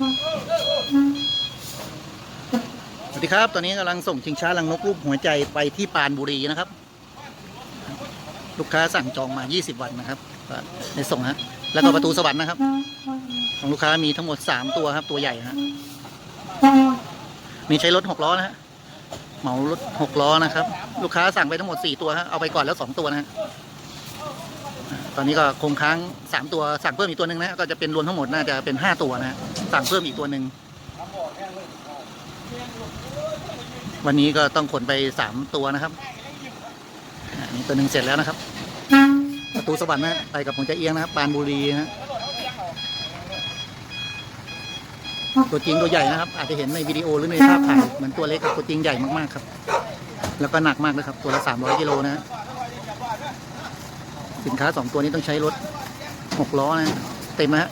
สวัสดีครับ ตอนนี้กำลังส่งชิงช้าลังนกรูปหัวใจไปที่ปานบุรีนะครับ ลูกค้าสั่งจองมา 20 วันนะครับก็ได้ส่งฮะ แล้วก็ประตูสวรรค์นะครับ ของลูกค้ามีทั้งหมด 3 ตัวครับ ตัวใหญ่ฮะ มีใช้รถ 6 ล้อนะฮะ เหมารถ 6 ล้อนะครับ ลูกค้าสั่งไปทั้งหมด 4 ตัวฮะ เอาไปก่อนแล้ว 2 ตัวนะฮะ ตอนนี้ก็คงค้าง3ตัวสั่งเพิ่มอีกตัวหนึ่งนะก็จะเป็นรวมทั้งหมดน่าจะเป็น5ตัวนะสั่งเพิ่มอีกตัวหนึ่งวันนี้ก็ต้องขนไป3ตัวนะครับอ่านี่ตัวหนึ่งเสร็จแล้วนะครับประตูสวรรค์นะไปกับผมจะเอียงนะครับปานบุรีนะตัวจริงตัวใหญ่นะครับ อาจจะเห็นในวิดีโอหรือในภาพถ่ายเหมือนตัวเล็กครับตัวจริงใหญ่มากๆครับ แล้วก็หนักมากเลยครับ ตัวละ300กิโลนะฮะ สินค้าสองตัวนี้ต้องใช้รถหกล้อนะฮะเต็มนะฮะ